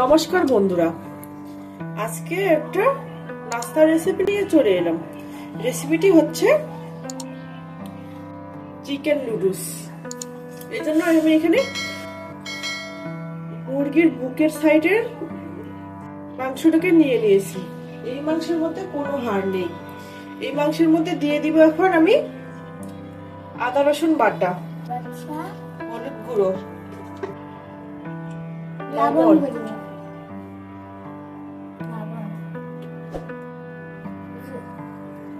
নমস্কার বন্ধুরা। আজকে একটা নাস্তার রেসিপি নিয়ে চলে এলাম। রেসিপিটি হচ্ছে চিকেন নুডলস এই জন্য আমি এখানে মুরগির বুকের সাইডের মাংসটাকে নিয়ে নিয়েছি। এই মাংসের মধ্যে কোনো হাড় নেই। এই মাংসের মধ্যে দিয়ে দিব এখন আমি আদা রসুন বাটা আচ্ছা। হলুদ গুঁড়ো লবণ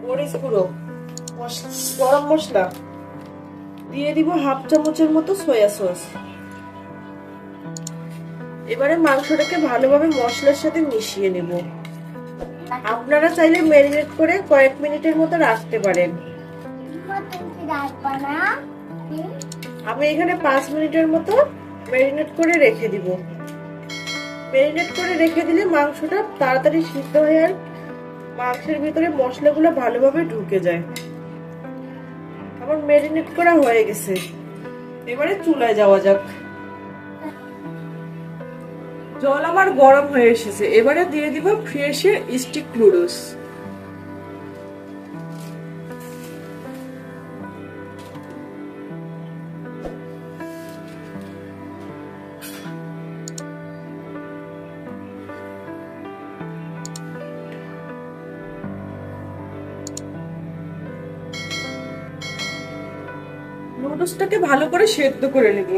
মরিচ গুঁড়ো গরম মশলা। দিয়ে দিব হাফ চামচের মতো সয়া সস এবারে মাংসটাকে ভালোভাবে মশলার সাথে মিশিয়ে নেব। আপনারা চাইলে ম্যারিনেট করে কয়েক মিনিটের মতো রাখতে পারেন? আমি এখানে পাঁচ মিনিটের মতো ম্যারিনেট করে রেখে দিব। ম্যারিনেট করে রেখে দিলে মাংসটা তাড়াতাড়ি সিদ্ধ হয়ে আর মাংসের ভিতরে মশলাগুলো ভালোভাবে ঢুকে যায়। আমার মেরিনেট করা হয়ে গেছে। এবারে চুলায় যাওয়া যাক। জল আমার গরম হয়ে এসেছে। এবারে দিয়ে দিব ফ্রেশে স্টিক নুডলস নুডলসটাকে ভালো করে সেদ্ধ করে নেব।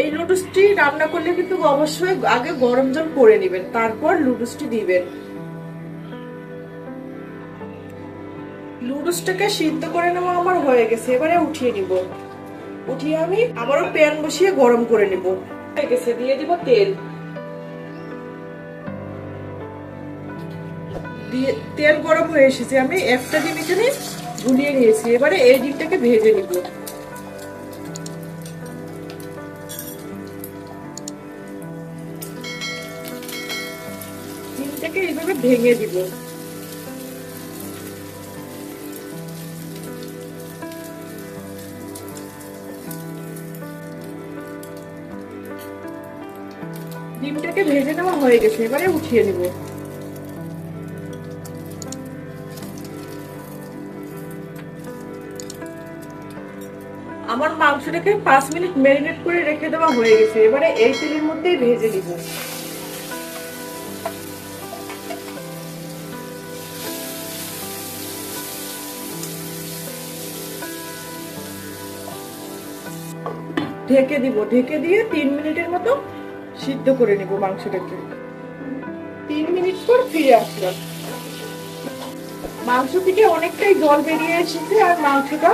এই নুডলসটি রান্না করলে কিন্তু অবশ্যই আগে গরম জল করে নেবেন, তারপর নুডলসটি দিবেন। নুডলসটাকে সিদ্ধ করে নেওয়া আমার হয়ে গেছে, এবারে উঠিয়ে নিব। উঠিয়ে আমি আবারও প্যান বসিয়ে গরম করে নিব। হয়ে গেছে, দিয়ে দিব তেল। দিয়ে তেল গরম হয়ে এসেছে, আমি একটা ডিম এখানে গুলিয়ে নিয়েছি। এবারে এই ডিমটাকে ভেজে নিব। ডিমটাকে এইভাবে ভেঙে দিব। ডিমটাকে ভেজে নেওয়া হয়ে গেছে, এবারে উঠিয়ে নিব। আমার মাংসটাকে পাঁচ মিনিট ম্যারিনেট করে রেখে দেওয়া হয়ে গেছে। এবারে এই তেলের মধ্যেই ভেজে দিব ঢেকে দিব। ঢেকে দিয়ে তিন মিনিটের মতো সিদ্ধ করে নিব মাংসটাকে। তিন মিনিট পর ফিরে আসলাম। মাংস থেকে অনেকটাই জল বেরিয়ে এসেছে আর মাংসটা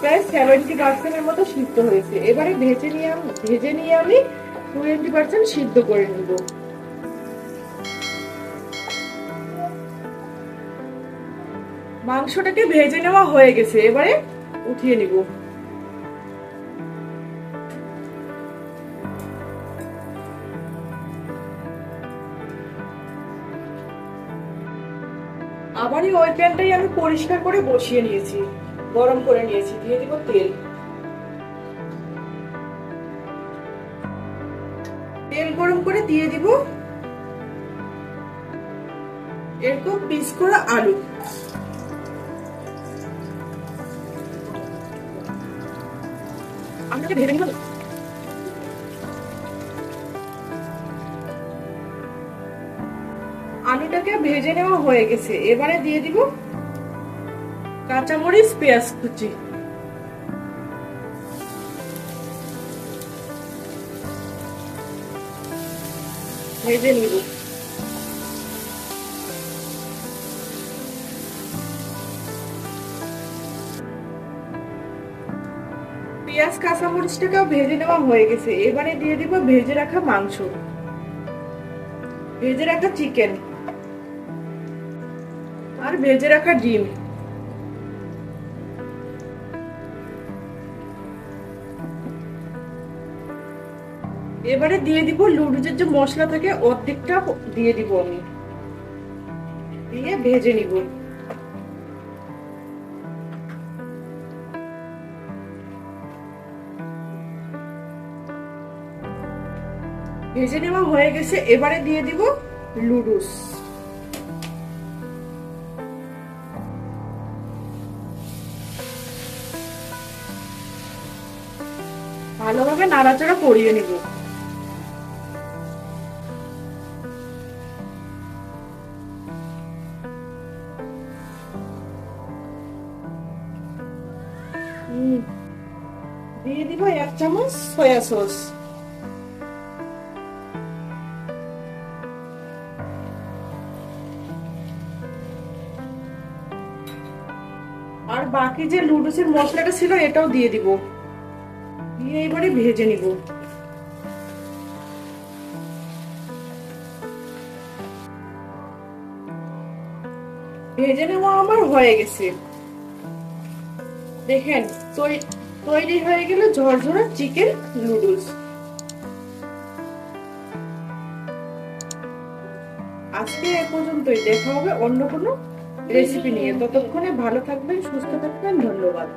প্রায় সেভেন্টি পার্সেন্টের মতো সিদ্ধ হয়েছে। এবারে ভেজে নিয়ে ভেজে নিয়ে আমি টোয়েন্টি পার্সেন্ট সিদ্ধ করে নিব। মাংসটাকে ভেজে নেওয়া হয়ে গেছে। এবারে উঠিয়ে নিব। আবারই ওই প্যানটাই আমি পরিষ্কার করে বসিয়ে নিয়েছি। গরম করে নিয়েছি দিয়ে দিব তেল। তেল গরম করে দিয়ে দিব এরকম পিস করা আলু। আলুটাকে ভেজে নিব আলুটাকে ভেজে নেওয়া হয়ে গেছে। এবারে দিয়ে দিব কাঁচামরিচ, পেঁয়াজ কুচি। ভেজে নিব। পেঁয়াজ, কাঁচামরিচটাকেও ভেজে নেওয়া হয়ে গেছে। এবারে দিয়ে দিব ভেজে রাখা মাংস। ভেজে রাখা চিকেন আর ভেজে রাখা ডিম। এবারে দিয়ে দিব লুডুজের যে মশলা থাকে, অর্ধেকটা দিয়ে দিব আমি। দিয়ে ভেজে নিব। ভেজে নেওয়া হয়ে গেছে, এবারে দিয়ে দিব লুডুস ভালোভাবে নাড়াচাড়া করিয়ে নিব। দিয়ে দিব এক চামচ সয়া সস। আর বাকি যে লুডুসের মশলাটা ছিল, এটাও দিয়ে দিব। দিয়ে এবারে ভেজে নিব। ভেজে নেওয়া আমার হয়ে গেছে। দেখেন তৈরি হয়ে গেল ঝরঝরা চিকেন নুডলস। আজকে এ পর্যন্তই, দেখা হবে অন্য কোনো রেসিপি নিয়ে। ততক্ষণে ভালো থাকবেন, সুস্থ থাকবেন, ধন্যবাদ।